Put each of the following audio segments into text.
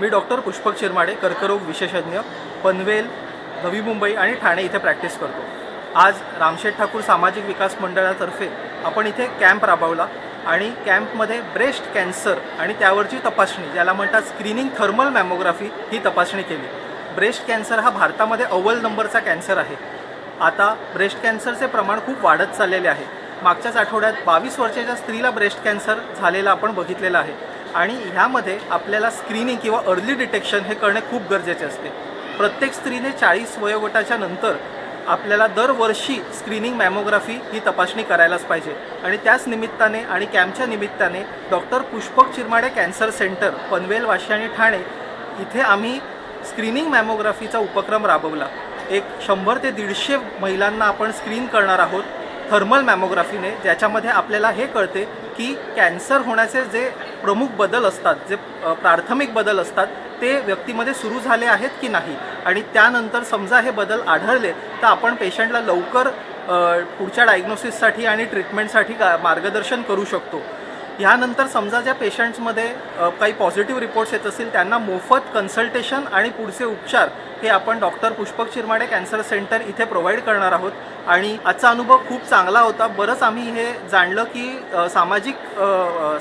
मी doctor Pushpak Chirmade कर्करोग विशेषज्ञ पनवेल नवी मुंबई आणि ठाणे इथे प्रॅक्टिस करतो. आज रामशेठ ठाकूर सामाजिक विकास मंडळातर्फे आपण इथे कॅम्प राबवला आणि कॅम्पमध्ये ब्रेस्ट कॅन्सर आणि त्यावरची तपासणी ज्याला म्हणतात स्क्रीनिंग थर्मल मॅमोग्राफी ही तपासणी केली. ब्रेस्ट कॅन्सर हा भारतामध्ये अव्वल नंबरचा कॅन्सर आहे. आता ब्रेस्ट कॅन्सरचे प्रमाण खूप वाढत चाललेले आहे. मागच्याच आठवड्यात बावीस वर्षाच्या स्त्रीला ब्रेस्ट कॅन्सर झालेला आपण बघितलेला आहे. आणि ह्यामध्ये आपल्याला स्क्रीनिंग किंवा अर्ली डिटेक्शन हे करणे खूप गरजेचे असते. प्रत्येक स्त्रीने चाळीस वयोगटाच्या नंतर आपल्याला दरवर्षी स्क्रीनिंग मॅमोग्राफी ही तपासणी करायलाच पाहिजे. आणि त्याच निमित्ताने आणि कॅम्पच्या निमित्ताने doctor Pushpak Chirmade cancer centre Panvel Vashi आणि ठाणे इथे आम्ही स्क्रीनिंग मॅमोग्राफीचा उपक्रम राबवला. एक शंभर ते दीडशे महिलांना आपण स्क्रीन करणार आहोत थर्मल मॅमोग्राफीने ज्याच्यामध्ये आपल्याला हे कळते की कॅन्सर होण्याचे जे प्रमुख बदल असतात जे प्राथमिक बदल असतात ते व्यक्तीमध्ये सुरू झाले आहेत की नाही? आणि त्यानंतर समजा हे बदल आढळले तर आपण पेशंटला लवकर पुढच्या डायग्नोसिससाठी आणि ट्रीटमेंटसाठी का मार्गदर्शन करू शकतो. ह्यानंतर समजा ज्या पेशंट्समध्ये काही पॉझिटिव्ह रिपोर्ट्स येत असतील त्यांना मोफत कन्सल्टेशन आणि पुढचे उपचार हे आपण doctor Pushpak Chirmade cancer centre इथे प्रोव्हाइड करणार आहोत. आणि आजचा अनुभव खूप चांगला होता. बरंच आम्ही हे जाणलं की सामाजिक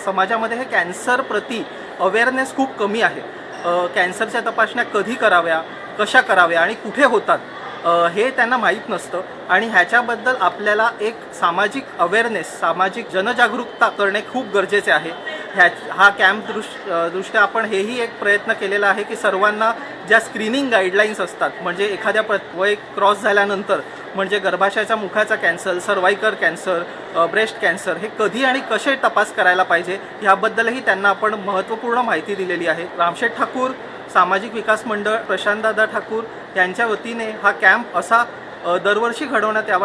समाजामध्ये हे कॅन्सर प्रती अवेअरनेस खूप कमी आहे. कॅन्सरच्या तपासण्या कधी कराव्या कशा कराव्या आणि कुठे होतात हे त्यांना माहीत नसतं. आणि ह्याच्याबद्दल आपल्याला एक सामाजिक अवेअरनेस सामाजिक जनजागरूकता करणे खूप गरजेचे आहे. ह्या हा कॅम्प दृश दृष्ट्या आपण हेही एक प्रयत्न केलेला आहे की सर्वांना ज्या स्क्रीनिंग गाईडलाईन्स असतात म्हणजे एखाद्या प्र वय क्रॉस झाल्यानंतर म्हणजे गर्भाशयाच्या मुखाचा cancer cervical cancer breast cancer हे कधी आणि कसे तपास करायला पाहिजे ह्याबद्दलही त्यांना आपण महत्त्वपूर्ण माहिती दिलेली आहे. रामशेठ ठाकूर सामाजिक विकास मंडळ प्रशांतदादा ठाकूर यांच्या वतीने हा कॅम्प असा दरवर्षी घडवण्यात यावा